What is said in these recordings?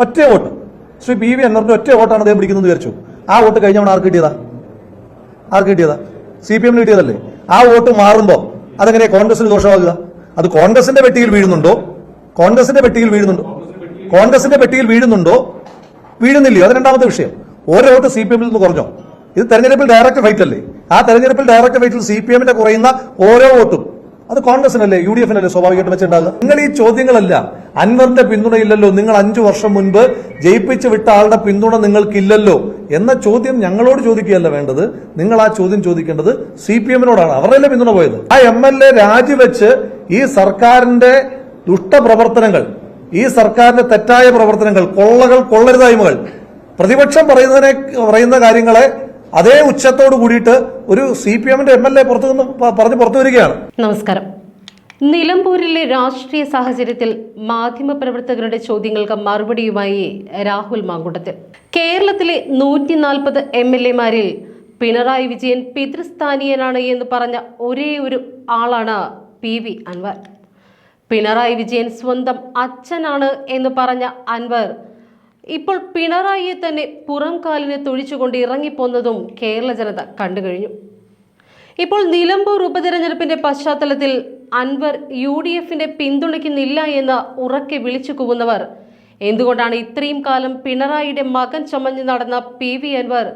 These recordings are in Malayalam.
ഒറ്റ വോട്ട്. ശ്രീ പി വി അൻവറിന്റെ ഒറ്റ വോട്ടാണ് അദ്ദേഹം പിടിക്കുന്നത് വിചാരിച്ചു. ആ വോട്ട് കഴിഞ്ഞ ആർക്ക് കിട്ടിയതാ? ആർക്ക് കിട്ടിയതാ? സി പി എമ്മിന് കിട്ടിയതല്ലേ? ആ വോട്ട് മാറുമ്പോൾ അതെങ്ങനെ കോൺഗ്രസിന് ദോഷമാകുക? അത് കോൺഗ്രസിന്റെ പെട്ടിയിൽ വീഴുന്നുണ്ടോ? കോൺഗ്രസിന്റെ പെട്ടിയിൽ വീഴുന്നുണ്ടോ? കോൺഗ്രസിന്റെ പെട്ടിയിൽ വീഴുന്നുണ്ടോ? വീഴുന്നില്ലയോ? അത് രണ്ടാമത്തെ വിഷയം. ഓരോ വോട്ട് സി പി എമ്മിൽ നിന്ന് കുറഞ്ഞോ? ഇത് തെരഞ്ഞെടുപ്പിൽ ഡയറക്റ്റ് ഫൈറ്റ് അല്ലേ? ആ തെരഞ്ഞെടുപ്പിൽ ഡയറക്റ്റ് ഫൈറ്റിൽ സി പി എമ്മിന്റെ കുറയുന്ന ഓരോ വോട്ടും അത് കോൺഗ്രസിനല്ലേ? യു ഡി എഫിനല്ലേ സ്വാഭാവികമായിട്ട് വെച്ചിട്ടുണ്ടാകുക നിങ്ങൾ ഈ ചോദ്യങ്ങളല്ല. അൻവറിന്റെ പിന്തുണയില്ലല്ലോ നിങ്ങൾ അഞ്ചു വർഷം മുൻപ് ജയിപ്പിച്ചു വിട്ട ആളുടെ പിന്തുണ നിങ്ങൾക്കില്ലല്ലോ എന്ന ചോദ്യം ഞങ്ങളോട് ചോദിക്കുകയല്ല വേണ്ടത്. നിങ്ങൾ ആ ചോദ്യം ചോദിക്കേണ്ടത് സി പി എമ്മിനോടാണ്. അവരല്ലേ പിന്തുണ പോയത്? ആ എം എൽ എ രാജിവെച്ച് ഈ സർക്കാരിന്റെ ദുഷ്ടപ്രവർത്തനങ്ങൾ ഈ സർക്കാരിന്റെ തെറ്റായ പ്രവർത്തനങ്ങൾ കൊള്ളകൾ കൊള്ളരുതായ്മകൾ പ്രതിപക്ഷം പറയുന്നതിനെ പറയുന്ന കാര്യങ്ങളെ അതേ ഉച്ചത്തോട് കൂടിയിട്ട് ഒരു സി പി എമ്മിന്റെ എം എൽ എ പുറത്തു നിന്ന് പറഞ്ഞ് പുറത്തു വരികയാണ്. നമസ്കാരം. നിലമ്പൂരിലെ രാഷ്ട്രീയ സാഹചര്യത്തിൽ മാധ്യമപ്രവർത്തകരുടെ ചോദ്യങ്ങൾക്ക് മറുപടിയുമായി രാഹുൽ മാങ്കുട്ടത്തിൽ. കേരളത്തിലെ നൂറ്റി നാൽപ്പത് എം എൽ എമാരിൽ പിണറായി വിജയൻ പിതൃസ്ഥാനീയനാണ് എന്ന് പറഞ്ഞ ഒരേ ഒരു ആളാണ് പി വി അൻവർ. പിണറായി വിജയൻ സ്വന്തം അച്ഛനാണ് എന്ന് പറഞ്ഞ അൻവർ ഇപ്പോൾ പിണറായിയെ തന്നെ പുറം കാലിന് തൊഴിച്ചുകൊണ്ട് ഇറങ്ങിപ്പോന്നതും കേരള ജനത കണ്ടുകഴിഞ്ഞു ഇപ്പോൾ നിലമ്പൂർ ഉപതെരഞ്ഞെടുപ്പിന്റെ പശ്ചാത്തലത്തിൽ അൻവർ യു ഡി എഫിന്റെ പിന്തുണയ്ക്കുന്നില്ല എന്ന് ഉറക്കെ വിളിച്ചു കൂവുന്നവർ. എന്തുകൊണ്ടാണ് ഇത്രയും കാലം പിണറായിയുടെ മകൻ ചമഞ്ഞ് നടന്ന P V Anvar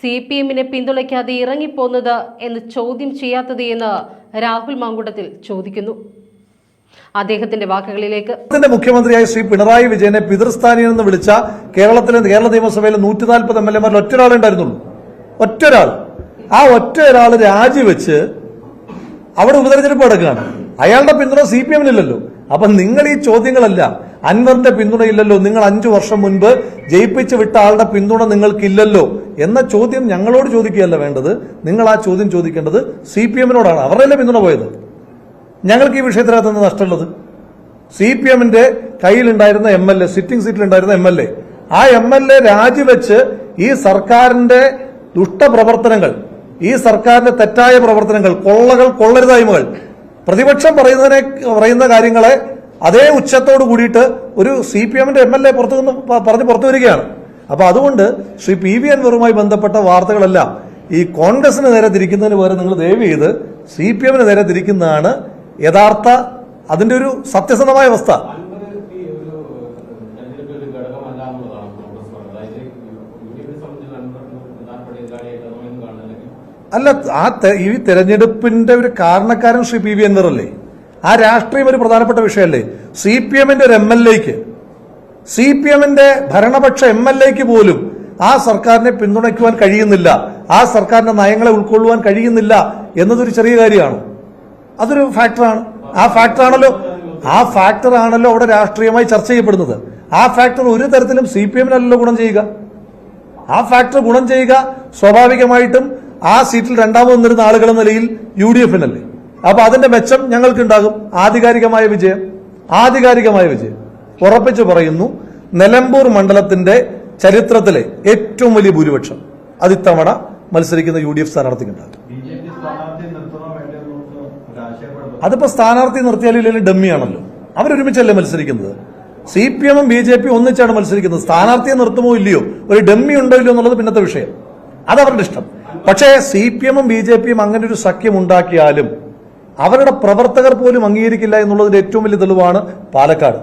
C P എമ്മിനെ പിന്തുണയ്ക്കാതെ ഇറങ്ങിപ്പോന്നത് എന്ന് ചോദ്യം ചെയ്യാത്തത് എന്ന് രാഹുൽ മാങ്കുടത്തിൽ ചോദിക്കുന്നു. അദ്ദേഹത്തിന്റെ വാക്കുകളിലേക്ക് മുഖ്യമന്ത്രിയായ ശ്രീ പിണറായി വിജയനെ പിതൃസ്ഥാനിയൻ എന്ന് വിളിച്ച കേരളത്തിലെ കേരള നിയമസഭയിലെ നൂറ്റി നാൽപ്പത് എം എൽ എമാരിൽ ഒറ്റൊരാളെ ഉണ്ടായിരുന്നുള്ളൂ. ഒറ്റൊരാൾ. ആ ഒറ്റ ഒരാൾ രാജിവെച്ച് അവിടെ ഉപതെരഞ്ഞെടുപ്പ് നടക്കുകയാണ്. അയാളുടെ പിന്തുണ സി പി എമ്മിനില്ലല്ലോ. അപ്പൊ നിങ്ങൾ ഈ ചോദ്യങ്ങളല്ല. അൻവറിന്റെ പിന്തുണയില്ലല്ലോ. നിങ്ങൾ അഞ്ചു വർഷം മുൻപ് ജയിപ്പിച്ച് വിട്ട ആളുടെ പിന്തുണ നിങ്ങൾക്കില്ലല്ലോ എന്ന ചോദ്യം ഞങ്ങളോട് ചോദിക്കുകയല്ല വേണ്ടത്. നിങ്ങൾ ആ ചോദ്യം ചോദിക്കേണ്ടത് സി പി എമ്മിനോടാണ്. അവരുടെ പിന്തുണ പോയത്. ഞങ്ങൾക്ക് ഈ വിഷയത്തിനകത്ത് നിന്ന് നഷ്ടമുള്ളത്? സി പി എമ്മിന്റെ കയ്യിലുണ്ടായിരുന്ന എം എൽ എ സിറ്റിംഗ് സീറ്റിലുണ്ടായിരുന്ന എം എൽ എ ആ എം എൽ എ രാജിവെച്ച് ഈ സർക്കാരിന്റെ ദുഷ്ടപ്രവർത്തനങ്ങൾ ഈ സർക്കാരിന്റെ തെറ്റായ പ്രവർത്തനങ്ങൾ കൊള്ളകൾ കൊള്ളരുതായ്മകൾ പ്രതിപക്ഷം പറയുന്നതിനെ പറയുന്ന കാര്യങ്ങളെ അതേ ഉച്ചത്തോട് കൂടിയിട്ട് ഒരു സി പി എമ്മിന്റെ എം എൽ എ പുറത്തു നിന്ന് പറഞ്ഞ് പുറത്തു വരികയാണ്. അപ്പൊ അതുകൊണ്ട് ശ്രീ പി വി അൻവറുമായി ബന്ധപ്പെട്ട വാർത്തകളെല്ലാം ഈ കോൺഗ്രസിന് നേരെ തിരിക്കുന്നതിന് പകരം നിങ്ങൾ ദയവ് ചെയ്ത് സി പി എമ്മിന് നേരെ തിരിക്കുന്നതാണ് യഥാർത്ഥ അതിന്റെ ഒരു സത്യസന്ധമായ അവസ്ഥ. അല്ല ആ ഈ തെരഞ്ഞെടുപ്പിന്റെ ഒരു കാരണക്കാരൻ ശ്രീ പി വി എന്നർ അല്ലേ ആ രാഷ്ട്രീയം ഒരു പ്രധാനപ്പെട്ട വിഷയമല്ലേ? സി പി എമ്മിന്റെ ഒരു എം എൽ എക്ക് സി പി എമ്മിന്റെ ഭരണപക്ഷ എം എൽ എക്ക് പോലും ആ സർക്കാരിനെ പിന്തുണയ്ക്കുവാൻ കഴിയുന്നില്ല ആ സർക്കാരിന്റെ നയങ്ങളെ ഉൾക്കൊള്ളുവാൻ കഴിയുന്നില്ല എന്നതൊരു ചെറിയ കാര്യമാണ്. അതൊരു ഫാക്ടറാണ്. ആ ഫാക്ടറാണല്ലോ ആ ഫാക്ടറാണല്ലോ അവിടെ രാഷ്ട്രീയമായി ചർച്ച ചെയ്യപ്പെടുന്നത്. ആ ഫാക്ടർ ഒരു തരത്തിലും സി പി എമ്മിനല്ലല്ലോ ഗുണം ചെയ്യുക. ആ ഫാക്ടർ ഗുണം ചെയ്യുക സ്വാഭാവികമായിട്ടും ആ സീറ്റിൽ രണ്ടാമത് നിന്നിരുന്ന ആളുകൾ എന്ന നിലയിൽ യു ഡി എഫിനല്ലേ. അപ്പൊ അതിന്റെ മെച്ചം ഞങ്ങൾക്കുണ്ടാകും. ആധികാരികമായ വിജയം. ആധികാരികമായ വിജയം. ഉറപ്പിച്ചു പറയുന്നു നിലമ്പൂർ മണ്ഡലത്തിന്റെ ചരിത്രത്തിലെ ഏറ്റവും വലിയ ഭൂരിപക്ഷം. അത് ഇത്തവണ മത്സരിക്കുന്ന യു ഡി എഫ് സ്ഥാനാർത്ഥിക്കുണ്ടാകും ബി ജെ പി സ്ഥാനാർത്ഥി നിർത്തണോ വേണ്ടോ എന്നൊക്കെ ഒരു അതിപ്പോ സ്ഥാനാർത്ഥി നിർത്തിയാലും ഡമ്മിയാണല്ലോ. അവരൊരുമിച്ചല്ലേ മത്സരിക്കുന്നത്? സി പി എമ്മും ബി ജെ പി ഒന്നിച്ചാണ് മത്സരിക്കുന്നത്. സ്ഥാനാർത്ഥിയെ നിർത്തുമോ ഇല്ലയോ? ഒരു ഡമ്മി ഉണ്ടോ ഇല്ലയോ എന്നുള്ളത് പിന്നത്തെ വിഷയം. അത് അവരുടെ ഇഷ്ടം. പക്ഷേ സി പി എമ്മും ബി ജെ പിയും അങ്ങനെ ഒരു സഖ്യം ഉണ്ടാക്കിയാലും അവരുടെ പ്രവർത്തകർ പോലും അംഗീകരിക്കില്ല എന്നുള്ളതിന്റെ ഏറ്റവും വലിയ തെളിവാണ് പാലക്കാട്.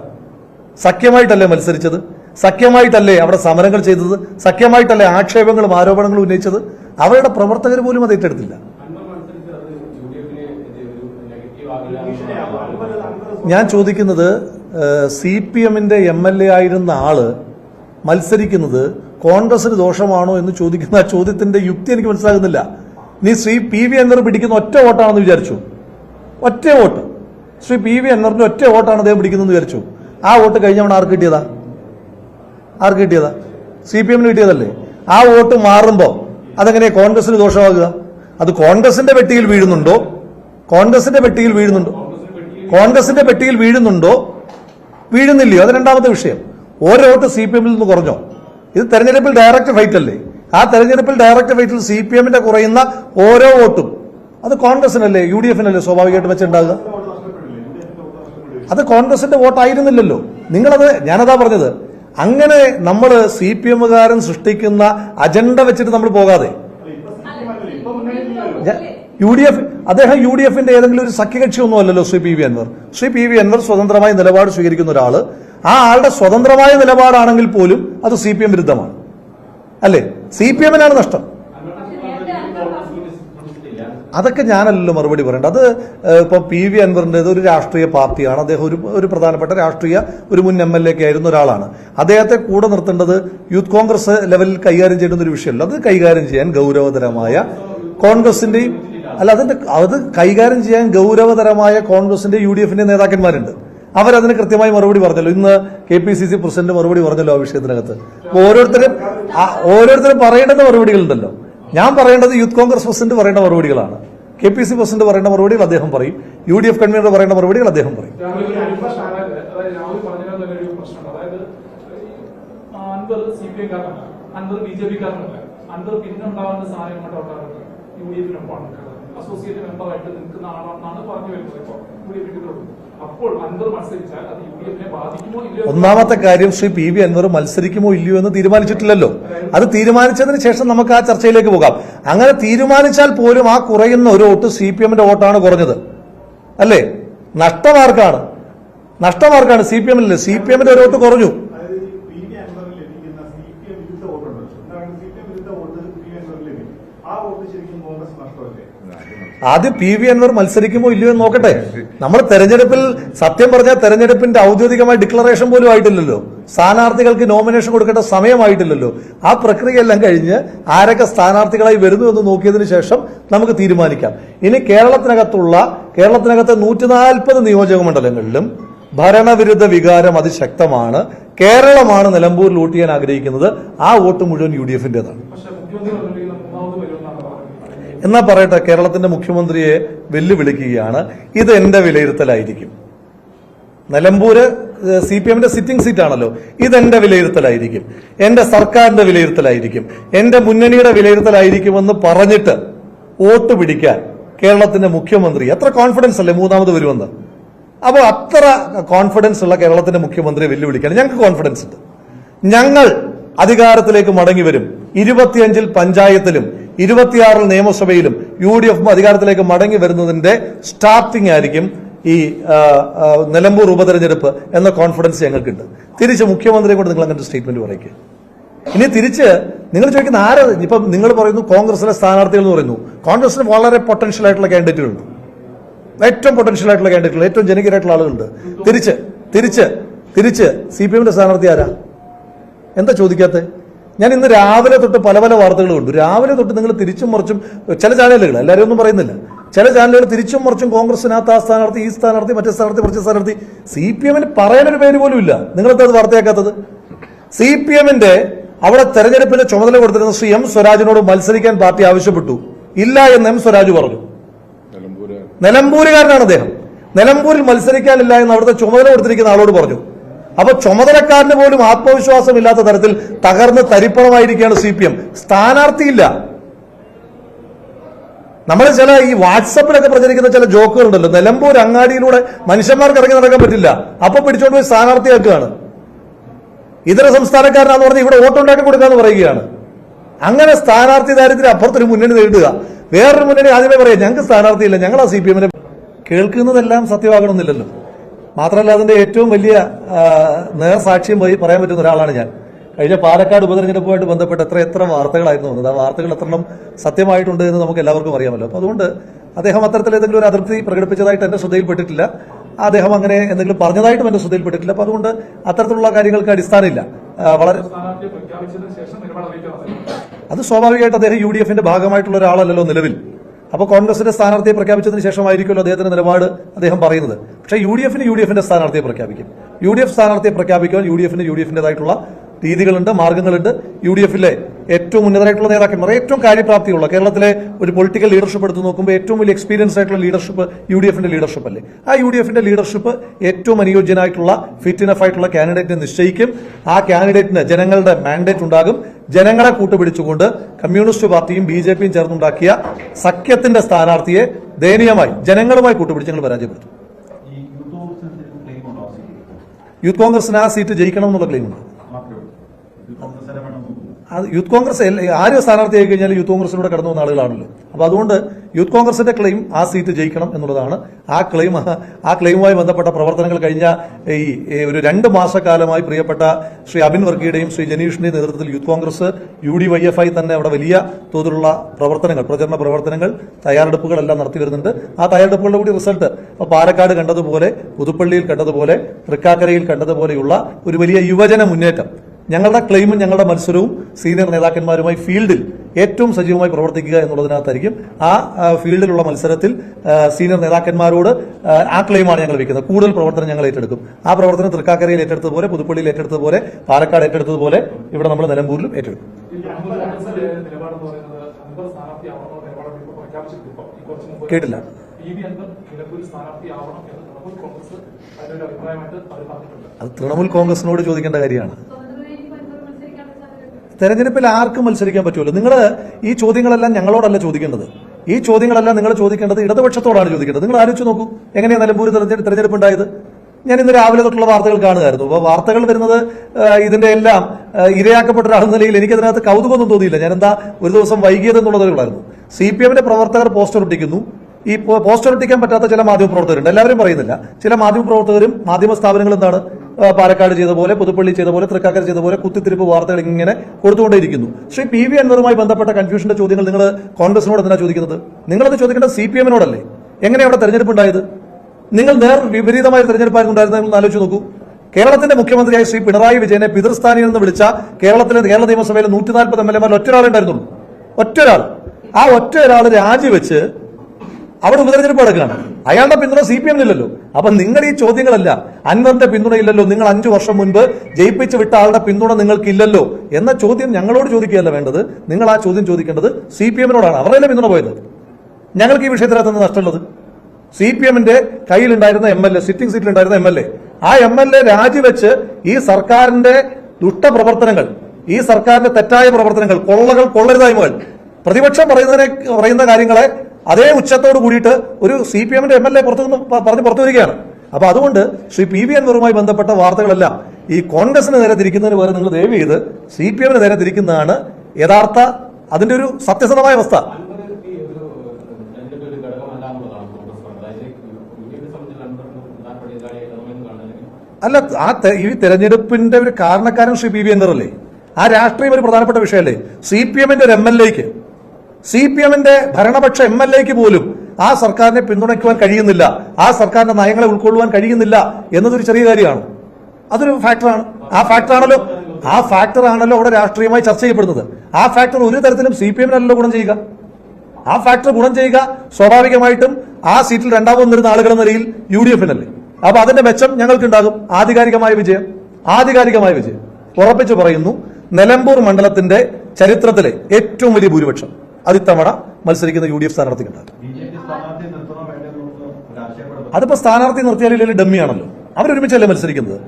സഖ്യമായിട്ടല്ലേ മത്സരിച്ചത്? സഖ്യമായിട്ടല്ലേ അവിടെ സമരങ്ങൾ ചെയ്തത്? സഖ്യമായിട്ടല്ലേ ആക്ഷേപങ്ങളും ആരോപണങ്ങളും ഉന്നയിച്ചത്? അവരുടെ പ്രവർത്തകർ പോലും അത് ഏറ്റെടുത്തില്ല അൻവർ മത്സരിച്ച് അത് യു ഡി എഫിന് ഒരു നെഗറ്റീവ് ആകില്ല എന്നുള്ളതാണ് ഞാൻ ചോദിക്കുന്നത് സി പി എമ്മിന്റെ എം എൽ എ ആയിരുന്ന ആൾ മത്സരിക്കുന്നത് കോൺഗ്രസിന് ദോഷമാണോ എന്ന് ചോദിക്കുന്ന ആ ചോദ്യത്തിന്റെ യുക്തി എനിക്ക് മനസ്സിലാകുന്നില്ല. നീ ശ്രീ പി വി അന്നർ പിടിക്കുന്ന ഒറ്റ വോട്ടാണെന്ന് വിചാരിച്ചു. ഒറ്റ വോട്ട്. ശ്രീ പി വി അന്നറിന്റെ ഒറ്റ വോട്ടാണ് അദ്ദേഹം പിടിക്കുന്നതെന്ന് വിചാരിച്ചു. ആ വോട്ട് കഴിഞ്ഞവണ ആർക്ക് കിട്ടിയതാ? ആർക്ക് കിട്ടിയതാ? സി പി എമ്മിന് കിട്ടിയതല്ലേ? ആ വോട്ട് മാറുമ്പോൾ അതെങ്ങനെയാ കോൺഗ്രസിന് ദോഷമാകുക? അത് കോൺഗ്രസിന്റെ വെട്ടിയിൽ വീഴുന്നുണ്ടോ? കോൺഗ്രസിന്റെ വെട്ടിയിൽ വീഴുന്നുണ്ടോ? കോൺഗ്രസിന്റെ പെട്ടിയിൽ വീഴുന്നുണ്ടോ? വീഴുന്നില്ലയോ? അത് രണ്ടാമത്തെ വിഷയം. ഓരോ വോട്ട് സി പി എമ്മിൽ നിന്ന് കുറഞ്ഞോ? ഇത് തെരഞ്ഞെടുപ്പിൽ ഡയറക്റ്റ് ഫൈറ്റ് അല്ലേ? ആ തെരഞ്ഞെടുപ്പിൽ ഡയറക്റ്റ് ഫൈറ്റിൽ സി പി എമ്മിന്റെ കുറയുന്ന ഓരോ വോട്ടും അത് കോൺഗ്രസിനല്ലേ? യു ഡി എഫിനല്ലേ സ്വാഭാവികമായിട്ട് വെച്ചുണ്ടാകുക അത് കോൺഗ്രസിന്റെ വോട്ടായിരുന്നില്ലല്ലോ. നിങ്ങളത് ഞാനതാ പറഞ്ഞത്. അങ്ങനെ നമ്മൾ സി പി എമ്മുകാരൻ സൃഷ്ടിക്കുന്ന അജണ്ട വെച്ചിട്ട് നമ്മൾ പോകാതെ. യു ഡി എഫ് അദ്ദേഹം യു ഡി എഫിന്റെ ഏതെങ്കിലും ഒരു സഖ്യകക്ഷി ഒന്നും അല്ലല്ലോ Shri P V Anvar. Shri P V Anvar സ്വതന്ത്രമായ നിലപാട് സ്വീകരിക്കുന്ന ഒരാൾ. ആ ആളുടെ സ്വതന്ത്രമായ നിലപാടാണെങ്കിൽ പോലും അത് സി പി എം വിരുദ്ധമാണ്. അല്ലേ? സി പി എമ്മിനാണ് നഷ്ടം. അതൊക്കെ ഞാനല്ലല്ലോ മറുപടി പറയേണ്ടത്. അത് ഇപ്പൊ പി വി അൻവറിന്റെത് ഒരു രാഷ്ട്രീയ പാർട്ടിയാണ്. അദ്ദേഹം ഒരു ഒരു പ്രധാനപ്പെട്ട രാഷ്ട്രീയ ഒരു മുൻ എം എൽ എ ഒക്കെ ആയിരുന്ന ഒരാളാണ്. അദ്ദേഹത്തെ കൂടെ നിർത്തേണ്ടത് യൂത്ത് കോൺഗ്രസ് ലെവലിൽ കൈകാര്യം ചെയ്യുന്ന ഒരു വിഷയമല്ല. അത് കൈകാര്യം ചെയ്യാൻ ഗൗരവതരമായ കോൺഗ്രസിന്റെയും അല്ല അതിന്റെ അത് കൈകാര്യം ചെയ്യാൻ ഗൗരവതരമായ കോൺഗ്രസിന്റെ യു ഡി എഫിന്റെ നേതാക്കന്മാരുണ്ട്. അവരതിന് കൃത്യമായി മറുപടി പറഞ്ഞല്ലോ. ഇന്ന് K P C C president മറുപടി പറഞ്ഞല്ലോ ആ വിഷയത്തിനകത്ത്. ഓരോരുത്തരും ഓരോരുത്തരും പറയേണ്ടുന്ന മറുപടികളുണ്ടല്ലോ. ഞാൻ പറയേണ്ടത് യൂത്ത് കോൺഗ്രസ് പ്രസിഡന്റ് പറയേണ്ട മറുപടികളാണ്. കെ പി സി പ്രസിഡന്റ് പറയേണ്ട മറുപടികൾ അദ്ദേഹം പറയും. യു ഡി എഫ് കൺവീനർ പറയേണ്ട മറുപടികൾ അദ്ദേഹം പറയും. അൻപത് ബി ജെ പി കാരണം അൻപത് പിന്നെ ഉണ്ടാവുന്ന സാധനം യു ഡി എഫിനൊപ്പമാണ് അസോസിയേറ്റ് മെമ്പറായിട്ട് നിൽക്കുന്ന ആളാണെന്നാണ് പറഞ്ഞു വരുന്നത് ഇപ്പോൾ ഇല്ലയോ? ഒന്നാമത്തെ കാര്യം ശ്രീ പി വി അൻവർ മത്സരിക്കുമോ ഇല്ലയോ എന്ന് തീരുമാനിച്ചിട്ടില്ലല്ലോ. അത് തീരുമാനിച്ചതിന് ശേഷം നമുക്ക് ആ ചർച്ചയിലേക്ക് പോകാം. അങ്ങനെ തീരുമാനിച്ചാൽ പോലും ആ കുറയുന്ന ഒരു വോട്ട് സി പി എമ്മിന്റെ വോട്ടാണ് കുറഞ്ഞത്. അല്ലേ? നഷ്ടമാർക്കാണ്. നഷ്ടമാർക്കാണ് സി പി എമ്മിലെ സി പി എമ്മിന്റെ ഒരു വോട്ട് കുറഞ്ഞു അതായത് ഈ പി വി അൻവറിൽ ലഭിക്കുന്ന സി പി എം വിരുദ്ധ വോട്ടുണ്ടല്ലോ എന്താണ് സി പി എം വിരുദ്ധ വോട്ട് പി വി അൻവറിൽ ലഭിക്കും ആ വോട്ട് ശരിക്കും കോൺഗ്രസ് നഷ്ടമല്ലേ ആദ്യം പി വി അൻവർ മത്സരിക്കുമോ ഇല്ലയോ എന്ന് നോക്കട്ടെ. നമ്മൾ തെരഞ്ഞെടുപ്പിൽ സത്യം പറഞ്ഞാൽ തെരഞ്ഞെടുപ്പിന്റെ ഔദ്യോഗികമായ ഡിക്ലറേഷൻ പോലും ആയിട്ടില്ലല്ലോ. സ്ഥാനാർത്ഥികൾക്ക് നോമിനേഷൻ കൊടുക്കേണ്ട സമയമായിട്ടില്ലല്ലോ. ആ പ്രക്രിയ എല്ലാം കഴിഞ്ഞ് ആരൊക്കെ സ്ഥാനാർത്ഥികളായി വരുന്നു എന്ന് നോക്കിയതിനു ശേഷം നമുക്ക് തീരുമാനിക്കാം. ഇനി കേരളത്തിനകത്തുള്ള കേരളത്തിനകത്തെ നൂറ്റി നാൽപ്പത് നിയോജക മണ്ഡലങ്ങളിലും ഭരണവിരുദ്ധ വികാരം അതിശക്തമാണ്. കേരളമാണ് നിലമ്പൂരിൽ വോട്ട് ചെയ്യാൻ ആഗ്രഹിക്കുന്നത്. ആ വോട്ട് മുഴുവൻ യു ഡി എഫിന്റേതാണ് പക്ഷെ മുഖ്യമന്ത്രി പറഞ്ഞിരിക്കുന്ന മൂന്നാമത് വരുമെന്നാണ് എന്നാ പറയട്ടെ കേരളത്തിന്റെ മുഖ്യമന്ത്രിയെ വെല്ലുവിളിക്കുകയാണ്. ഇത് എന്റെ വിലയിരുത്തലായിരിക്കും. നിലമ്പൂര് സി പി എമ്മിന്റെ സിറ്റിംഗ് സീറ്റാണല്ലോ ഇതെന്റെ വിലയിരുത്തലായിരിക്കും. എന്റെ സർക്കാരിന്റെ വിലയിരുത്തലായിരിക്കും. എന്റെ മുന്നണിയുടെ വിലയിരുത്തലായിരിക്കുമെന്ന് പറഞ്ഞിട്ട് വോട്ട് പിടിക്കാൻ കേരളത്തിന്റെ മുഖ്യമന്ത്രി എത്ര കോൺഫിഡൻസ് അല്ലേ മൂന്നാമത് വരുമെന്ന്? അപ്പോൾ അത്ര കോൺഫിഡൻസ് ഉള്ള കേരളത്തിന്റെ മുഖ്യമന്ത്രിയെ വെല്ലുവിളിക്കാൻ ഞങ്ങൾക്ക് കോൺഫിഡൻസ് ഉണ്ട്. ഞങ്ങൾ അധികാരത്തിലേക്ക് മടങ്ങി വരും. ഇരുപത്തിയഞ്ചിൽ പഞ്ചായത്തിലും ഇരുപത്തിയാറിൽ നിയമസഭയിലും യു ഡി എഫും അധികാരത്തിലേക്ക് മടങ്ങി വരുന്നതിന്റെ സ്റ്റാർട്ടിംഗ് ആയിരിക്കും ഈ നിലമ്പൂർ ഉപതെരഞ്ഞെടുപ്പ് എന്ന കോൺഫിഡൻസ് ഞങ്ങൾക്കുണ്ട്. തിരിച്ച് മുഖ്യമന്ത്രിയെ കൊണ്ട് നിങ്ങൾ അങ്ങനെ സ്റ്റേറ്റ്മെന്റ് പറയ്ക്കുക ഇനി തിരിച്ച് നിങ്ങൾ ചോദിക്കുന്ന ആര്? ഇപ്പം നിങ്ങൾ പറയുന്നു കോൺഗ്രസിലെ സ്ഥാനാർത്ഥികൾ എന്ന് പറയുന്നു. കോൺഗ്രസിന് വളരെ പൊട്ടൻഷ്യൽ ആയിട്ടുള്ള കാൻഡിഡേറ്റുകളുണ്ട് ഏറ്റവും പൊട്ടൻഷ്യൽ ആയിട്ടുള്ള കാൻഡിഡേറ്റുകൾ ഏറ്റവും ജനകീയരായിട്ടുള്ള ആളുകളുണ്ട്. തിരിച്ച് തിരിച്ച് തിരിച്ച് സി പി എമ്മിന്റെ സ്ഥാനാർത്ഥി ആരാ? എന്താ ചോദിക്കാത്തത് ഞാൻ ഇന്ന് രാവിലെ തൊട്ട് പല പല വാർത്തകൾ കണ്ടു രാവിലെ തൊട്ട് നിങ്ങൾ തിരിച്ചും മറിച്ചും ചില ചാനലുകൾ എല്ലാവരും ഒന്നും പറയുന്നില്ല. ചില ചാനലുകൾ തിരിച്ചും മറിച്ചും കോൺഗ്രസിനകത്ത് ആ സ്ഥാനാർത്ഥി ഈ സ്ഥാനാർത്ഥി മറ്റേ സ്ഥാനാർത്ഥി മറ്റേ സ്ഥാനാർത്ഥി. സി പി എമ്മിന് പറയാനൊരു പേര് പോലും ഇല്ല. നിങ്ങളെന്താ അത് വാർത്തയാക്കാത്തത്? സി പി എമ്മിന്റെ അവിടെ തെരഞ്ഞെടുപ്പിന്റെ ചുമതല കൊടുത്തിരുന്ന ശ്രീ എം സ്വരാജിനോട് മത്സരിക്കാൻ പാർട്ടി ആവശ്യപ്പെട്ടു. ഇല്ല എന്ന് എം സ്വരാജ് പറഞ്ഞു. നിലമ്പൂരുകാരനാണ് അദ്ദേഹം. നിലമ്പൂരിൽ മത്സരിക്കാനില്ല എന്ന് അവിടുത്തെ ചുമതല കൊടുത്തിരിക്കുന്ന ആളോട് പറഞ്ഞു. അപ്പൊ ചുമതലക്കാരന് പോലും ആത്മവിശ്വാസം ഇല്ലാത്ത തരത്തിൽ തകർന്ന് തരിപ്പണമായിരിക്കുകയാണ് സി പി എം സ്ഥാനാർത്ഥിയില്ല. നമ്മൾ ചില ഈ വാട്സപ്പിലൊക്കെ പ്രചരിക്കുന്ന ചില ജോക്കുകളുണ്ടല്ലോ. നിലമ്പൂർ അങ്ങാടിയിലൂടെ മനുഷ്യന്മാർക്ക് ഇറങ്ങി നടക്കാൻ പറ്റില്ല. അപ്പൊ പിടിച്ചോണ്ട് പോയി സ്ഥാനാർത്ഥിയാക്കുകയാണ്. ഇതര സംസ്ഥാനക്കാരനാന്ന് പറഞ്ഞ് ഇവിടെ വോട്ടുണ്ടാക്കി കൊടുക്കാന്ന് പറയുകയാണ്. അങ്ങനെ സ്ഥാനാർത്ഥി ദാരിദ്ര്യം അപ്പുറത്തൊരു മുന്നണി നേടുക വേറൊരു മുന്നണി ആദ്യമേ പറയാം ഞങ്ങൾക്ക് സ്ഥാനാർത്ഥിയില്ല ഞങ്ങൾ ആ സി പി എമ്മിനെ കേൾക്കുന്നതെല്ലാം സത്യമാകണമെന്നില്ലല്ലോ. മാത്രമല്ല അതിന്റെ ഏറ്റവും വലിയ നേർസാക്ഷ്യം പോയി പറയാൻ പറ്റുന്ന ഒരാളാണ് ഞാൻ. കഴിഞ്ഞ പാലക്കാട് ഉപതെരഞ്ഞെടുപ്പുമായിട്ട് ബന്ധപ്പെട്ട് എത്ര എത്ര വാർത്തകളായിരുന്നു വന്നത്. ആ വാർത്തകൾ എത്രണം സത്യമായിട്ടുണ്ട് എന്ന് നമുക്ക് എല്ലാവർക്കും അറിയാമല്ലോ. അപ്പോൾ അതുകൊണ്ട് അദ്ദേഹം അത്തരത്തിൽ എന്തെങ്കിലും ഒരു അതിർത്തി പ്രകടിപ്പിച്ചതായിട്ട് എന്റെ ശ്രദ്ധയിൽപ്പെട്ടിട്ടില്ല അദ്ദേഹം അങ്ങനെ എന്തെങ്കിലും പറഞ്ഞതായിട്ടും എന്റെ ശ്രദ്ധയിൽപ്പെട്ടിട്ടില്ല അപ്പോൾ അതുകൊണ്ട് അത്തരത്തിലുള്ള കാര്യങ്ങൾക്ക് അടിസ്ഥാനമില്ല. വളരെ അത് സ്വാഭാവികമായിട്ട് അദ്ദേഹം യു ഡി എഫിന്റെ ഭാഗമായിട്ടുള്ള ഒരാളല്ലല്ലോ നിലവിൽ. അപ്പോൾ കോൺഗ്രസിന്റെ സ്ഥാനാർത്ഥിയെ പ്രഖ്യാപിച്ചതിന് ശേഷമായിരിക്കുമല്ലോ അദ്ദേഹത്തിന്റെ നിലപാട് അദ്ദേഹം പറയുന്നത്. പക്ഷേ യു ഡി എഫിന് യു ഡി എഫിന്റെ സ്ഥാനാർത്ഥിയെ പ്രഖ്യാപിക്കും. യു ഡി എഫ് സ്ഥാനാർത്ഥിയെ പ്രഖ്യാപിക്കുമ്പോൾ യു ഡി എഫിന് യു ഡി എഫിന്റേതായിട്ടുള്ള രീതികളുണ്ട് മാർഗങ്ങളുണ്ട്. യു ഡി എഫിലെ ഏറ്റവും ഉന്നതരായിട്ടുള്ള നേതാക്കന്മാർ ഏറ്റവും കാര്യപ്രാപ്തിയുള്ള കേരളത്തിലെ ഒരു പൊളിറ്റിക്കൽ ലീഡർഷിപ്പ് എടുത്ത് നോക്കുമ്പോൾ ഏറ്റവും വലിയ എക്സ്പീരിയൻസ് ആയിട്ടുള്ള ലീഡർഷിപ്പ് യു ഡി എഫിന്റെ ലീഡർഷിപ്പ് അല്ലേ? ആ യു ഡി എഫിന്റെ ലീഡർഷിപ്പ് ഏറ്റവും അനുയോജ്യനായിട്ടുള്ള ഫിറ്റ് ഇനഫ് ആയിട്ടുള്ള കാൻഡിഡേറ്റിനെ നിശ്ചയിക്കും. ആ കാൻഡിഡേറ്റിന് ജനങ്ങളുടെ മാൻഡേറ്റ് ഉണ്ടാകും. ജനങ്ങളെ കൂട്ടുപിടിച്ചുകൊണ്ട് കമ്മ്യൂണിസ്റ്റ് പാർട്ടിയും ബി ജെ പിയും ചേർന്നുണ്ടാക്കിയ സഖ്യത്തിന്റെ സ്ഥാനാർത്ഥിയെ ദയനീയമായി ജനങ്ങളുമായി കൂട്ടുപിടിച്ച് ഞങ്ങൾ പരാജയപ്പെടുത്തും. യൂത്ത് കോൺഗ്രസിന് ആ സീറ്റ് ജയിക്കണം എന്നുള്ള ക്ലെയിമുണ്ട് അത് യൂത്ത് കോൺഗ്രസ് ആര് സ്ഥാനാർത്ഥിയായി കഴിഞ്ഞാൽ യൂത്ത് കോൺഗ്രസിലൂടെ കടന്നു വന്ന ആളുകളാണല്ലോ. അപ്പൊ അതുകൊണ്ട് യൂത്ത് കോൺഗ്രസിന്റെ ക്ലെയിം ആ സീറ്റ് ജയിക്കണം എന്നുള്ളതാണ്. ആ ക്ലെയിം ആ ക്ലെയിമുമായി ബന്ധപ്പെട്ട പ്രവർത്തനങ്ങൾ കഴിഞ്ഞ ഈ ഒരു രണ്ട് മാസക്കാലമായി പ്രിയപ്പെട്ട ശ്രീ അബിൻ വർഗീയുടെയും ശ്രീ ജനീഷിന്റെയും നേതൃത്വത്തിൽ youth congress U D Y F I തന്നെ അവിടെ വലിയ തോതിലുള്ള പ്രവർത്തനങ്ങൾ പ്രചരണ പ്രവർത്തനങ്ങൾ തയ്യാറെടുപ്പുകളെല്ലാം നടത്തി വരുന്നുണ്ട്. ആ തയ്യാറെടുപ്പുകളുടെ കൂടി റിസൾട്ട് ഇപ്പൊ പാലക്കാട് കണ്ടതുപോലെ പുതുപ്പള്ളിയിൽ കണ്ടതുപോലെ തൃക്കാക്കരയിൽ കണ്ടതുപോലെയുള്ള ഒരു വലിയ യുവജന മുന്നേറ്റം. ഞങ്ങളുടെ ക്ലെയിമും ഞങ്ങളുടെ മത്സരവും സീനിയർ നേതാക്കന്മാരുമായി ഫീൽഡിൽ ഏറ്റവും സജീവമായി പ്രവർത്തിക്കുക എന്നുള്ളതിനകത്തായിരിക്കും. ആ ഫീൽഡിലുള്ള മത്സരത്തിൽ സീനിയർ നേതാക്കന്മാരോട് ആ, ക്ലെയിമാണ് ഞങ്ങൾ വെക്കുന്നത്. കൂടുതൽ പ്രവർത്തനം ഞങ്ങൾ ഏറ്റെടുക്കും. ആ പ്രവർത്തനം തൃക്കാക്കരയിൽ ഏറ്റെടുത്തതുപോലെ പുതുപ്പള്ളിയിൽ ഏറ്റെടുത്തതുപോലെ പാലക്കാട് ഏറ്റെടുത്തതുപോലെ ഇവിടെ നമ്മൾ നിലമ്പൂരിലും ഏറ്റെടുക്കും. കേട്ടില്ല. അത് തൃണമൂൽ കോൺഗ്രസിനോട് ചോദിക്കേണ്ട കാര്യമാണ്. തെരഞ്ഞെടുപ്പിൽ ആർക്കും മത്സരിക്കാൻ പറ്റുമല്ലോ നിങ്ങൾ ഈ ചോദ്യങ്ങളെല്ലാം ഞങ്ങളോടല്ല ചോദിക്കേണ്ടത്. ഈ ചോദ്യങ്ങളെല്ലാം നിങ്ങൾ ചോദിക്കേണ്ടത് ഇടതുപക്ഷത്തോടാണ് ചോദിക്കേണ്ടത്. നിങ്ങൾ ആലോചിച്ച് നോക്കൂ. എങ്ങനെയാണ് നിലമ്പൂർ തെരഞ്ഞെടുപ്പ് ഉണ്ടായത് ഞാൻ ഇന്ന് രാവിലെ തൊട്ടുള്ള വാർത്തകൾ കാണുമായിരുന്നു അപ്പോൾ വാർത്തകൾ വരുന്നത് ഇതിന്റെ എല്ലാം ഇരയാക്കപ്പെട്ട ഒരാളെന്ന നിലയിൽ എനിക്കതിനകത്ത് കൗതുകമൊന്നും തോന്നിയില്ല. ഞാൻ എന്താ ഒരു ദിവസം വൈകിയത് എന്നുള്ളതേ ഉള്ളായിരുന്നു. സി പി എമ്മിന്റെ പ്രവർത്തകർ പോസ്റ്റർ ഒട്ടിക്കുന്നു. ഈ പോസ്റ്റർ ഒട്ടിക്കാൻ പറ്റാത്ത ചില മാധ്യമപ്രവർത്തകരുണ്ട്. എല്ലാവരും പറയുന്നില്ല. ചില മാധ്യമപ്രവർത്തകരും മാധ്യമ സ്ഥാപനങ്ങളും എന്താണ്? പാലക്കാട് ചെയ്ത പോലെ പുതുപ്പള്ളി ചെയ്ത പോലെ തൃക്കാക്കര ചെയ്ത പോലെ കുത്തിത്തിരിപ്പ് വാർത്തകൾ ഇങ്ങനെ കൊടുത്തുകൊണ്ടേയിരിക്കുന്നു. ശ്രീ പി വി അൻവറുമായി ബന്ധപ്പെട്ട കൺഫ്യൂഷന്റെ ചോദ്യങ്ങൾ നിങ്ങൾ കോൺഗ്രസിനോട് എന്തിനാ ചോദിക്കുന്നത്? നിങ്ങളത് ചോദിക്കേണ്ടത് സി പി എമ്മിനോടല്ലേ? എങ്ങനെ അവിടെ തെരഞ്ഞെടുപ്പ് ഉണ്ടായത് നിങ്ങൾ നേർ വിപരീതമായ തെരഞ്ഞെടുപ്പായിരുന്നു ഉണ്ടായിരുന്നതെന്ന് ആലോചിച്ച് നോക്കൂ. കേരളത്തിന്റെ മുഖ്യമന്ത്രിയായി ശ്രീ പിണറായി വിജയനെ പിതൃസ്ഥാനിയിൽ നിന്ന് വിളിച്ച കേരളത്തിലെ കേരള നിയമസഭയിലെ നൂറ്റി നാൽപ്പത് എം എൽ എമാരിൽ ഒറ്റൊരാളെ ഉണ്ടായിരുന്നുള്ളൂ ഒറ്റൊരാൾ ആ ഒറ്റ ഒരാൾ രാജിവെച്ച് അവിടെ ഉപതെരഞ്ഞെടുപ്പ് നടക്കുകയാണ് അയാളുടെ പിന്തുണ സി പി എമ്മിനില്ലല്ലോ അപ്പൊ നിങ്ങൾ ഈ ചോദ്യങ്ങളല്ല അൻവറിന്റെ പിന്തുണയില്ലല്ലോ. നിങ്ങൾ അഞ്ചു വർഷം മുൻപ് ജയിപ്പിച്ച് വിട്ട ആളുടെ പിന്തുണ നിങ്ങൾക്കില്ലല്ലോ എന്ന ചോദ്യം ഞങ്ങളോട് ചോദിക്കുകയല്ല വേണ്ടത്. നിങ്ങൾ ആ ചോദ്യം ചോദിക്കേണ്ടത് സി പി എമ്മിനോടാണ് അവരുടെ പിന്തുണ പോയത്? ഞങ്ങൾക്ക് ഈ വിഷയത്തിനകത്ത് നഷ്ടമുള്ളത്. സി പി എമ്മിന്റെ കയ്യിലുണ്ടായിരുന്ന എം എൽ എ സിറ്റിംഗ് സീറ്റിലുണ്ടായിരുന്ന എം എൽ എ ആ എം എൽ എ രാജിവെച്ച് ഈ സർക്കാരിന്റെ ദുഷ്ടപ്രവർത്തനങ്ങൾ ഈ സർക്കാരിന്റെ തെറ്റായ പ്രവർത്തനങ്ങൾ കൊള്ളകൾ കൊള്ളരുതായ്മകൾ പ്രതിപക്ഷം പറയുന്നതിനെ പറയുന്ന കാര്യങ്ങളെ അതേ ഉച്ചത്തോട് കൂടിയിട്ട് ഒരു സി പി എമ്മിന്റെ എം എൽ എ പുറത്തു പറഞ്ഞ് പുറത്തു വരികയാണ്. അപ്പൊ അതുകൊണ്ട് ശ്രീ പി വി അൻവറുമായി ബന്ധപ്പെട്ട വാർത്തകളെല്ലാം ഈ കോൺഗ്രസിന് നേരെ തിരിക്കുന്നതിന് പകരം നിങ്ങൾ ദയവ് ചെയ്ത് സി പി എമ്മിന് നേരെ തിരിക്കുന്നതാണ് യഥാർത്ഥ അതിന്റെ ഒരു സത്യസന്ധമായ അവസ്ഥ. അല്ല ആ ഈ തെരഞ്ഞെടുപ്പിന്റെ ഒരു കാരണക്കാരൻ ശ്രീ പി വി അൻവർ അല്ലേ ആ രാഷ്ട്രീയം ഒരു പ്രധാനപ്പെട്ട വിഷയമല്ലേ? സി പി എമ്മിന്റെ ഒരു എം എൽ എക്ക് സി പി എമ്മിന്റെ ഭരണപക്ഷ എം എൽ എക്ക് പോലും ആ സർക്കാരിനെ പിന്തുണയ്ക്കുവാൻ കഴിയുന്നില്ല. ആ സർക്കാരിന്റെ നയങ്ങളെ ഉൾക്കൊള്ളുവാൻ കഴിയുന്നില്ല എന്നതൊരു ചെറിയ കാര്യമാണ്. അതൊരു ഫാക്ടറാണ്. ആ ഫാക്ടറാണല്ലോ ആ ഫാക്ടർ ആണല്ലോ അവിടെ രാഷ്ട്രീയമായി ചർച്ച ചെയ്യപ്പെടുന്നത്. ആ ഫാക്ടർ ഒരു തരത്തിലും സി പി എമ്മിനല്ലോ ഗുണം ചെയ്യുക. ആ ഫാക്ടർ ഗുണം ചെയ്യുക സ്വാഭാവികമായിട്ടും ആ സീറ്റിൽ രണ്ടാമത് നിന്നിരുന്ന ആളുകൾ നിലയിൽ യു ഡി എഫിനല്ലേ. അപ്പൊ അതിന്റെ മെച്ചം ഞങ്ങൾക്കുണ്ടാകും. ആധികാരികമായ വിജയം. ആധികാരികമായ വിജയം. ഉറപ്പിച്ചു പറയുന്നു നിലമ്പൂർ മണ്ഡലത്തിന്റെ ചരിത്രത്തിലെ ഏറ്റവും വലിയ ഭൂരിപക്ഷം. അത് ഇത്തവണ മത്സരിക്കുന്ന യു ഡി എഫ് സ്ഥാനാർത്ഥിക്കുണ്ടാകും അതിപ്പോ സ്ഥാനാർത്ഥി നിർത്തിയാലും ഡമ്മിയാണല്ലോ. അവരൊരുമിച്ചല്ലേ മത്സരിക്കുന്നത്?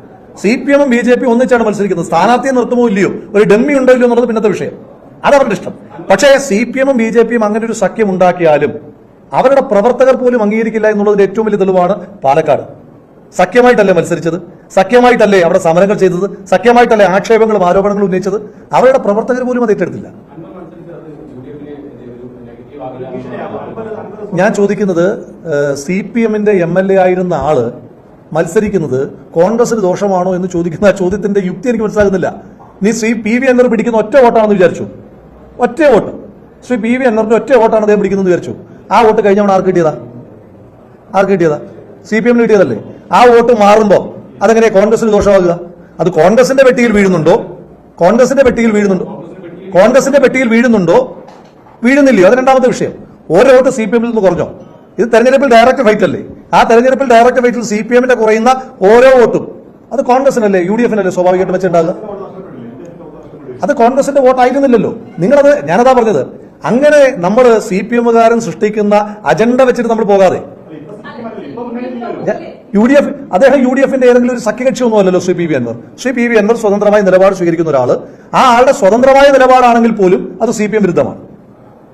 സി പി എമ്മും ബി ജെ പി ഒന്നിച്ചാണ് മത്സരിക്കുന്നത്. സ്ഥാനാർത്ഥിയെ നിർത്തുമോ ഇല്ലയോ? ഒരു ഡമ്മി ഉണ്ടോ ഇല്ലയോ എന്നുള്ളത് പിന്നത്തെ വിഷയം. അത് അവരുടെ ഇഷ്ടം. പക്ഷേ സി പി എമ്മും ബി ജെ പിയും അങ്ങനെ ഒരു സഖ്യം ഉണ്ടാക്കിയാലും അവരുടെ പ്രവർത്തകർ പോലും അംഗീകരിക്കില്ല എന്നുള്ളതിന്റെ ഏറ്റവും വലിയ തെളിവാണ് പാലക്കാട്. സഖ്യമായിട്ടല്ലേ മത്സരിച്ചത്? സഖ്യമായിട്ടല്ലേ അവിടെ സമരങ്ങൾ ചെയ്തത്? സഖ്യമായിട്ടല്ലേ ആക്ഷേപങ്ങളും ആരോപണങ്ങളും ഉന്നയിച്ചത്? അവരുടെ പ്രവർത്തകർ പോലും അത് ഏറ്റെടുത്തില്ല അൻവർ മത്സരിച്ചത് അത് യു ഡി എഫിന് ഒരു നെഗറ്റീവ് ആകില്ല ഭീഷണിയാകും. അൻവർ അൻവർ ഞാൻ ചോദിക്കുന്നത് സി പി എമ്മിന്റെ എം എൽ എ ആയിരുന്ന ആൾ മത്സരിക്കുന്നത് കോൺഗ്രസിന് ദോഷമാണോ എന്ന് ചോദിക്കുന്ന ആ ചോദ്യത്തിന്റെ യുക്തി എനിക്ക് മനസ്സിലാകുന്നില്ല. നീ ശ്രീ പി വി എന്നർ പിടിക്കുന്ന ഒറ്റ വോട്ടാണെന്ന് വിചാരിച്ചു. ഒറ്റ വോട്ട്. ശ്രീ പി വി എന്നറിന്റെ ഒറ്റ വോട്ടാണ് അദ്ദേഹം പിടിക്കുന്നത് വിചാരിച്ചു. ആ വോട്ട് കഴിഞ്ഞവൺ ആർക്ക് കിട്ടിയതാ? ആർക്ക് കിട്ടിയതാ? സി പി എമ്മിന് കിട്ടിയതല്ലേ? ആ വോട്ട് മാറുമ്പോൾ അതെങ്ങനെ കോൺഗ്രസിന് ദോഷമാകുക? അത് കോൺഗ്രസിന്റെ പെട്ടിയിൽ വീഴുന്നുണ്ടോ? കോൺഗ്രസിന്റെ പെട്ടിയിൽ വീഴുന്നുണ്ടോ? കോൺഗ്രസിന്റെ പെട്ടിയിൽ വീഴുന്നുണ്ടോ? വീഴുന്നില്ലയോ? അത് രണ്ടാമത്തെ വിഷയം. ഓരോ വോട്ട് സി പി എമ്മിൽ നിന്ന് കുറഞ്ഞോ? ഇത് തെരഞ്ഞെടുപ്പിൽ ഡയറക്റ്റ് ഫൈറ്റ് അല്ലേ? ആ തെരഞ്ഞെടുപ്പിൽ ഡയറക്റ്റ് ഫൈറ്റിൽ സി പി എമ്മിന്റെ കുറയുന്ന ഓരോ വോട്ടും. അത് കോൺഗ്രസിനല്ലേ യു ഡി എഫിനല്ലേ സ്വാഭാവികമായിട്ടും വെച്ചിട്ടുണ്ടാകുക അത് കോൺഗ്രസിന്റെ വോട്ടായിരുന്നില്ലല്ലോ നിങ്ങളത് ഞാനതാ പറഞ്ഞത്. അങ്ങനെ നമ്മൾ സി പി എമ്മുകാരൻ സൃഷ്ടിക്കുന്ന അജണ്ട വെച്ചിട്ട് നമ്മൾ പോകാതെ. യു ഡി എഫ് അദ്ദേഹം യു ഡി എഫിന്റെ ഏതെങ്കിലും ഒരു സഖ്യകക്ഷി ഒന്നും അല്ലല്ലോ Shri P V Anvar. Shri P V Anvar സ്വതന്ത്രമായ നിലപാട് സ്വീകരിക്കുന്ന ഒരാൾ ആ ആളുടെ സ്വതന്ത്രമായ നിലപാടാണെങ്കിൽ പോലും അത് സി പി എം വിരുദ്ധമാണ്.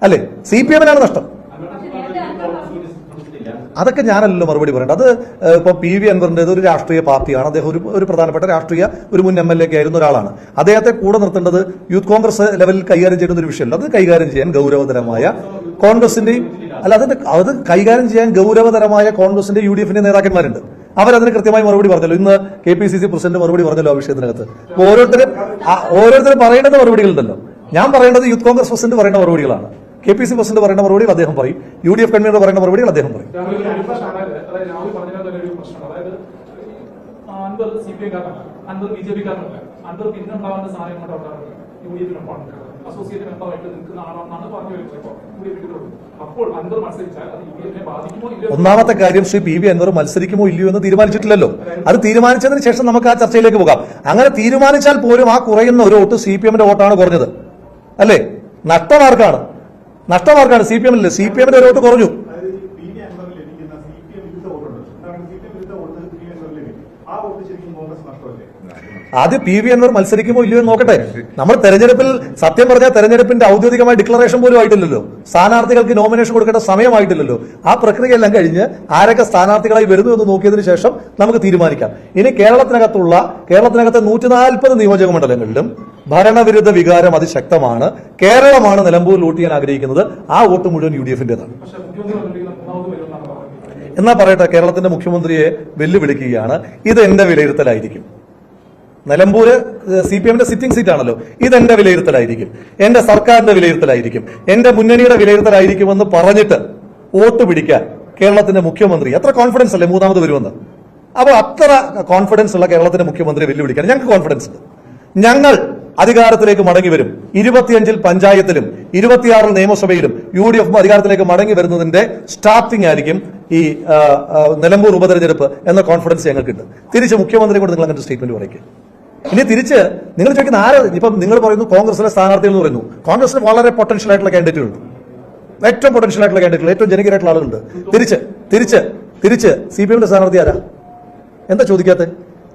അല്ലേ? സി പി എമ്മിനാണ് നഷ്ടം. അതൊക്കെ ഞാനല്ലല്ലോ മറുപടി പറയേണ്ടത്. അത് ഇപ്പൊ പി വി അൻവറിന്റെത് ഒരു രാഷ്ട്രീയ പാർട്ടിയാണ്. അദ്ദേഹം ഒരു ഒരു പ്രധാനപ്പെട്ട രാഷ്ട്രീയ ഒരു മുൻ എം എൽ എ ഒക്കെ ആയിരുന്ന ഒരാളാണ്. അദ്ദേഹത്തെ കൂടെ നിർത്തേണ്ടത് യൂത്ത് കോൺഗ്രസ് ലെവലിൽ കൈകാര്യം ചെയ്യുന്ന ഒരു വിഷയമല്ല. അത് കൈകാര്യം ചെയ്യാൻ ഗൗരവതരമായ കോൺഗ്രസിന്റെയും അല്ല അത് അത് കൈകാര്യം ചെയ്യാൻ ഗൗരവതരമായ കോൺഗ്രസിന്റെ യു ഡി എഫിന്റെ നേതാക്കന്മാരുണ്ട്. അവരതിന് കൃത്യമായി മറുപടി പറഞ്ഞല്ലോ. ഇന്ന് K P C C president മറുപടി പറഞ്ഞല്ലോ ആ വിഷയത്തിനകത്ത്. ഓരോരുത്തരും ഓരോരുത്തരും പറയേണ്ടത് മറുപടികളുണ്ടല്ലോ. ഞാൻ പറയേണ്ടത് യൂത്ത് കോൺഗ്രസ് പ്രസിഡന്റ് പറയേണ്ട മറുപടികളാണ്. കെ പി സി പ്രസിഡന്റ് പറയുന്ന മറുപടികൾ അദ്ദേഹം പറയും. യു ഡി എഫ് കൺവീനർ പറയുന്ന മറുപടികൾ അദ്ദേഹം പറയും. ഒന്നാമത്തെ കാര്യം ശ്രീ പി വി അൻവർ മത്സരിക്കുമോ ഇല്ലയോ എന്ന് തീരുമാനിച്ചിട്ടില്ലല്ലോ. അത് തീരുമാനിച്ചതിന് ശേഷം നമുക്ക് ആ ചർച്ചയിലേക്ക് പോകാം. അങ്ങനെ തീരുമാനിച്ചാൽ പോലും ആ കുറയുന്ന ഒരു വോട്ട് സി പി എമ്മിന്റെ വോട്ടാണ് കുറഞ്ഞത്. അല്ലേ? നഷ്ടമാർക്കാണ് നഷ്ടമാർക്കാണ് സി പി എമ്മിൽ സി പി എമ്മിന്റെ ഒരു വോട്ട് കുറഞ്ഞു. അൻവറിൽ ലഭിക്കുന്ന സി പി എം വിരുദ്ധ വോട്ടുണ്ട്. എന്താണ് സി പി എം വിരുദ്ധ വോട്ട് പി വി അൻവറിൽ ലഭിക്കും ആ വോട്ട് ശരിക്കും കോൺഗ്രസ് നഷ്ടമല്ലേ? ആദ്യം പി വി അൻവർ മത്സരിക്കുമോ ഇല്ലയോ നോക്കട്ടെ. നമ്മൾ തെരഞ്ഞെടുപ്പിൽ സത്യം പറഞ്ഞാൽ തെരഞ്ഞെടുപ്പിന്റെ ഔദ്യോഗികമായ ഡിക്ലറേഷൻ പോലും ആയിട്ടില്ലല്ലോ. സ്ഥാനാർത്ഥികൾക്ക് നോമിനേഷൻ കൊടുക്കേണ്ട സമയമായിട്ടില്ലല്ലോ. ആ പ്രക്രിയയെല്ലാം കഴിഞ്ഞ് ആരൊക്കെ സ്ഥാനാർത്ഥികളായി വരുന്നു എന്ന് നോക്കിയതിനു ശേഷം നമുക്ക് തീരുമാനിക്കാം. ഇനി കേരളത്തിനകത്തുള്ള കേരളത്തിനകത്തെ നൂറ്റി നാൽപ്പത് നിയോജക മണ്ഡലങ്ങളിലും ഭരണവിരുദ്ധ വികാരം അതിശക്തമാണ്. കേരളമാണ് നിലമ്പൂരിൽ വോട്ട് ചെയ്യാൻ ആഗ്രഹിക്കുന്നത്. ആ വോട്ട് മുഴുവൻ യു ഡി എഫിന്റേതാണ് പക്ഷെ മുഖ്യമന്ത്രി പറഞ്ഞിരിക്കുന്ന മൂന്നാമത് വരുമെന്നാണ് പറയുന്നത് എന്നാ പറയട്ടെ കേരളത്തിന്റെ മുഖ്യമന്ത്രിയെ വെല്ലുവിളിക്കുകയാണ്. ഇത് എന്റെ വിലയിരുത്തലായിരിക്കും. നിലമ്പൂര് സി പി എമ്മിന്റെ സിറ്റിംഗ് സീറ്റാണല്ലോ ഇത് എന്റെ വിലയിരുത്തലായിരിക്കും. എന്റെ സർക്കാരിന്റെ വിലയിരുത്തലായിരിക്കും. എന്റെ മുന്നണിയുടെ വിലയിരുത്തലായിരിക്കുമെന്ന് പറഞ്ഞിട്ട് വോട്ട് പിടിക്കാൻ കേരളത്തിന്റെ മുഖ്യമന്ത്രി അത്ര കോൺഫിഡൻസ് അല്ലേ മൂന്നാമത് വരുമെന്ന്? അപ്പോൾ അത്ര കോൺഫിഡൻസ് ഉള്ള കേരളത്തിന്റെ മുഖ്യമന്ത്രി വെല്ലുവിളിക്കാൻ ഞങ്ങൾക്ക് കോൺഫിഡൻസ് ഉണ്ട്. ഞങ്ങൾ അധികാരത്തിലേക്ക് മടങ്ങി വരും. ഇരുപത്തിയഞ്ചിൽ പഞ്ചായത്തിലും ഇരുപത്തിയാറിൽ നിയമസഭയിലും യു ഡി എഫും അധികാരത്തിലേക്ക് മടങ്ങി വരുന്നതിന്റെ സ്റ്റാർട്ടിംഗ് ആയിരിക്കും ഈ നിലമ്പൂർ ഉപതെരഞ്ഞെടുപ്പ് എന്ന കോൺഫിഡൻസ് ഞങ്ങൾക്കുണ്ട്. തിരിച്ച് മുഖ്യമന്ത്രി കൂടെ നിങ്ങൾ അങ്ങനത്തെ സ്റ്റേറ്റ്മെന്റ് പറയ്ക്കുക ഇനി തിരിച്ച് നിങ്ങൾ ചോദിക്കുന്ന ആര്? ഇപ്പം നിങ്ങൾ പറയുന്നു കോൺഗ്രസിലെ സ്ഥാനാർത്ഥികൾ എന്ന് പറയുന്നു. കോൺഗ്രസിന് വളരെ പൊട്ടൻഷ്യൽ ആയിട്ടുള്ള കാൻഡിഡേറ്റുകൾ ഉണ്ട്. ഏറ്റവും പൊട്ടൻഷ്യൽ ആയിട്ടുള്ള കാൻഡിഡേറ്റുകൾ ഏറ്റവും ജനകീയമായിട്ടുള്ള ആളുകളുണ്ട്. തിരിച്ച് തിരിച്ച് തിരിച്ച് സി പി എമ്മിന്റെ സ്ഥാനാർത്ഥി ആരാ? എന്താ ചോദിക്കാത്തെ?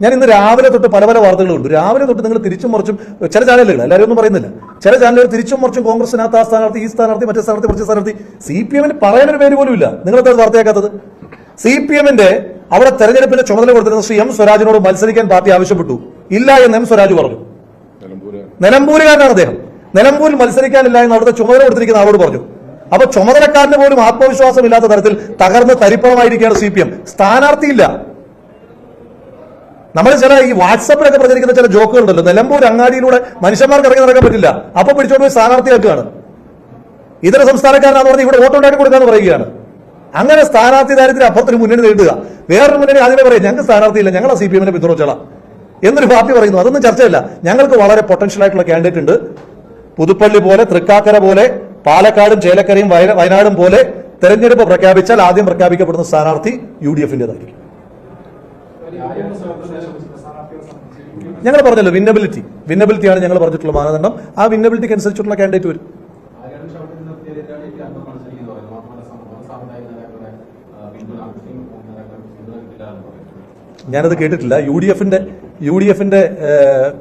ഞാൻ ഇന്ന് രാവിലെ തൊട്ട് പല പല വാർത്തകളുണ്ട്. രാവിലെ തൊട്ട് നിങ്ങൾ തിരിച്ചും മറിച്ചും ചില ചാനലുകൾ എല്ലാവരും ഒന്നും പറയുന്നില്ല. ചില ചാനലുകൾ തിരിച്ചും മറിച്ചും കോൺഗ്രസിനകത്ത് ആ സ്ഥാനാർത്ഥി ഈ സ്ഥാനാർത്ഥി മറ്റേ സ്ഥാനാർത്ഥി മറ്റേ സ്ഥാനാർത്ഥി സി പി എമ്മിന് പറയാനൊരു പേര് പോലും ഇല്ല. നിങ്ങളെന്താ വാർത്തയാക്കാത്തത്? സി പി എമ്മിന്റെ അവിടെ തെരഞ്ഞെടുപ്പിന്റെ ചുമതല കൊടുത്തിരുന്ന ശ്രീ എം സ്വരാജിനോട് മത്സരിക്കാൻ പാർട്ടി ആവശ്യപ്പെട്ടു. ഇല്ല എന്ന് എം സ്വരാജ് പറഞ്ഞു. നിലമ്പൂരുകാരനാണ് അദ്ദേഹം. നിലമ്പൂരിൽ മത്സരിക്കാനില്ല എന്ന് അവിടുത്തെ ചുമതല കൊടുത്തിരിക്കുന്ന ആളോട് പറഞ്ഞു. അപ്പൊ ചുമതലക്കാരന് പോലും ആത്മവിശ്വാസമില്ലാത്ത തരത്തിൽ തകർന്ന് തരിപ്പണമായിരിക്കുകയാണ് സി പി എം സ്ഥാനാർത്ഥിയില്ല. നമ്മൾ ചില ഈ വാട്സാപ്പിലൊക്കെ പ്രചരിക്കുന്ന ചില ജോക്കുകൾ ഉണ്ടല്ലോ നിലമ്പൂർ അങ്ങാടിയിലൂടെ മനുഷ്യന്മാർക്ക് ഇറങ്ങി നടക്കാൻ പറ്റില്ല. അപ്പൊ പിടിച്ചോണ്ട് പോയി സ്ഥാനാർത്ഥിയാക്കുകയാണ്. ഇതര സംസ്ഥാനക്കാരനാന്ന് പറഞ്ഞ് ഇവിടെ വോട്ട് ഉണ്ടാക്കി കൊടുക്കാന്ന് പറയുകയാണ്. അങ്ങനെ സ്ഥാനാർത്ഥി ദാരിദ്ര്യം അപ്പുറത്തിന് മുന്നണി നേടുക വേറൊരു മുന്നണി ആദ്യമേ പറയും ഞങ്ങൾക്ക് സ്ഥാനാർത്ഥിയില്ല ഞങ്ങൾ സി പി എമ്മിനെ പിന്തുണച്ചോളാം. എന്നൊരു പാർട്ടി പറയുന്നു. അതൊന്നും ചർച്ചയല്ല. ഞങ്ങൾക്ക് വളരെ പൊട്ടൻഷ്യൽ ആയിട്ടുള്ള കാൻഡിഡേറ്റ് ഉണ്ട്. പുതുപ്പള്ളി പോലെ തൃക്കാക്കര പോലെ പാലക്കാടും ചേലക്കരയും വയ- വയനാടും പോലെ തെരഞ്ഞെടുപ്പ് പ്രഖ്യാപിച്ചാൽ ആദ്യം പ്രഖ്യാപിക്കപ്പെടുന്ന സ്ഥാനാർത്ഥി യു ഡി സംബന്ധിച്ച് ഞങ്ങൾ പറഞ്ഞല്ലോ വിന്നബിലിറ്റി. വിന്നബിലിറ്റിയാണ് ഞങ്ങൾ പറഞ്ഞിട്ടുള്ള മാനദണ്ഡം. ആ വിന്നബിലിറ്റിക്ക് അനുസരിച്ചുള്ള കാൻഡിഡേറ്റ് വരും. ഞാനത് കേട്ടിട്ടില്ല. യു ഡി എഫിന്റെ യു ഡി എഫിന്റെ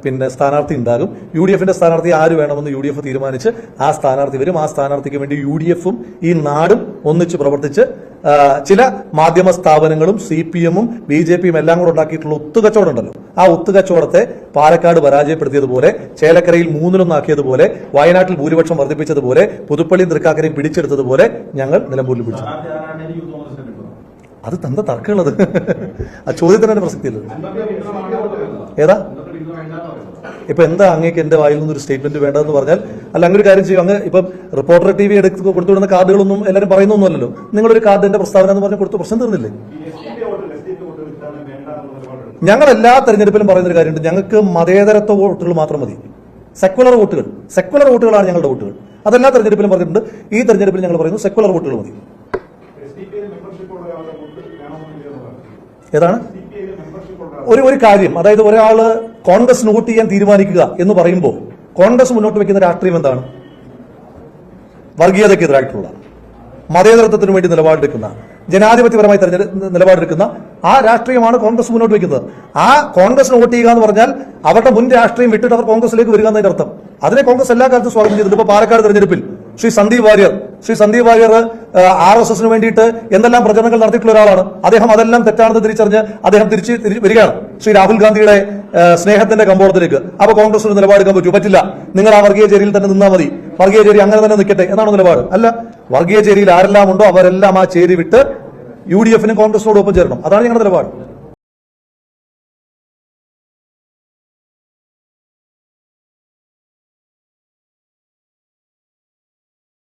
പിന്നെ സ്ഥാനാർത്ഥി ഉണ്ടാകും. യു ഡി എഫിന്റെ സ്ഥാനാർത്ഥി ആര് വേണമെന്ന് യു ഡി എഫ് തീരുമാനിച്ച് ആ സ്ഥാനാർത്ഥി വരും. ആ സ്ഥാനാർത്ഥിക്ക് വേണ്ടി യു ഡി എഫും ഈ നാടും ഒന്നിച്ച് പ്രവർത്തിച്ച് ചില മാധ്യമ സ്ഥാപനങ്ങളും സി പി എമ്മും ബി ജെ പിയും എല്ലാം കൂടെ ഉണ്ടാക്കിയിട്ടുള്ള ഒത്തുകച്ചവടം ഉണ്ടല്ലോ ആ ഒത്തുകച്ചവടത്തെ പാലക്കാട് പരാജയപ്പെടുത്തിയതുപോലെ ചേലക്കരയിൽ മൂന്നിലൊന്നാക്കിയതുപോലെ വയനാട്ടിൽ ഭൂരിപക്ഷം വർദ്ധിപ്പിച്ചതുപോലെ പുതുപ്പള്ളിയും തൃക്കാക്കരയും പിടിച്ചെടുത്തതുപോലെ ഞങ്ങൾ നിലമ്പൂരിൽ പിടിച്ചു. അത് തന്ത തർക്കമുള്ളത്. ആ ചോദ്യത്തിന് തന്നെ പ്രസക്തി ഏതാ? ഇപ്പൊ എന്താ അങ്ങേക്ക് എന്റെ വായിൽ നിന്നൊരു സ്റ്റേറ്റ്മെന്റ് വേണ്ടതെന്ന് പറഞ്ഞാൽ അല്ല അങ്ങനെ ഒരു കാര്യം ചെയ്യും. അങ്ങ് ഇപ്പം റിപ്പോർട്ടർ ടി വി എടുത്ത് കൊടുത്തുവിടുന്ന കാർഡുകളൊന്നും എല്ലാവരും പറയുന്നൊന്നുമല്ലല്ലോ. നിങ്ങളൊരു കാർഡിന്റെ പ്രസ്താവന എന്ന് പറഞ്ഞ് കൊടുത്ത് പ്രശ്നം തീർന്നില്ലേ? ഞങ്ങൾ എല്ലാ തെരഞ്ഞെടുപ്പിലും പറയുന്ന ഒരു കാര്യമുണ്ട്. ഞങ്ങൾക്ക് മതേതരത്വ വോട്ടുകൾ മാത്രം മതി. സെക്കുലർ വോട്ടുകൾ. സെക്കുലർ വോട്ടുകളാണ് ഞങ്ങളുടെ വോട്ടുകൾ. അതെല്ലാ തെരഞ്ഞെടുപ്പിലും പറഞ്ഞിട്ടുണ്ട്. ഈ തെരഞ്ഞെടുപ്പിൽ ഞങ്ങൾ പറയുന്നു സെക്കുലർ വോട്ടുകൾ മതി. ഏതാണ് S D P I membership ഉള്ള ഒരാൾ ഒരു ഒരു കാര്യം അതായത് ഒരാൾ കോൺഗ്രസ് വോട്ട് ചെയ്യാൻ തീരുമാനിക്കുക എന്ന് പറയുമ്പോൾ കോൺഗ്രസ് മുന്നോട്ട് വെക്കുന്ന രാഷ്ട്രീയം എന്താണ്? വർഗീയതയ്ക്കെതിരായിട്ടുള്ള മതേതരത്വത്തിന് വേണ്ടി നിലപാടെടുക്കുന്ന ജനാധിപത്യപരമായി തെരഞ്ഞെടുപ്പ് നിലപാടെടുക്കുന്ന ആ രാഷ്ട്രീയമാണ് കോൺഗ്രസ് മുന്നോട്ട് വെക്കുന്നത്. ആ കോൺഗ്രസിന് വോട്ട് ചെയ്യുക എന്ന് പറഞ്ഞാൽ അവരുടെ മുൻ രാഷ്ട്രീയം വിട്ടിട്ട് അവർ കോൺഗ്രസിലേക്ക് വരിക എന്നതിന്റെ അർത്ഥം. അതിനെ കോൺഗ്രസ് എല്ലാ കാലത്തും സ്വാഗതം ചെയ്തിട്ടുണ്ട്. ഇപ്പൊ പാലക്കാട് തെരഞ്ഞെടുപ്പിൽ ശ്രീ സന്ദീപ് വാര്യർ ശ്രീ സന്ദീപ് വാര്യർ ആർ എസ് എസിന് വേണ്ടിയിട്ട് എന്തെല്ലാം പ്രചരണങ്ങൾ നടത്തിയിട്ടുള്ള ഒരാളാണ്. അദ്ദേഹം അതെല്ലാം തെറ്റാണെന്ന് തിരിച്ചറിഞ്ഞ് അദ്ദേഹം തിരിച്ച് വരികയാണ്. ശ്രീ രാഹുൽ ഗാന്ധിയുടെ സ്നേഹത്തിന്റെ കമ്പോളത്തിലേക്ക്. അപ്പൊ കോൺഗ്രസിന് നിലപാടെടുക്കാൻ പറ്റൂ പറ്റില്ല. നിങ്ങൾ ആ വർഗീയ ചേരിയിൽ തന്നെ നിന്നാൽ മതി. വർഗീയ ചേരി അങ്ങനെ തന്നെ നിൽക്കട്ടെ എന്നാണ് നിലപാട്. അല്ല വർഗീയ ചേരിയിൽ ആരെല്ലാം ഉണ്ടോ അവരെല്ലാം ആ ചേരി വിട്ട് യു ഡി എഫിനും കോൺഗ്രസിനോടൊപ്പം ചേരണം. അതാണ് ഞങ്ങളുടെ നിലപാട്.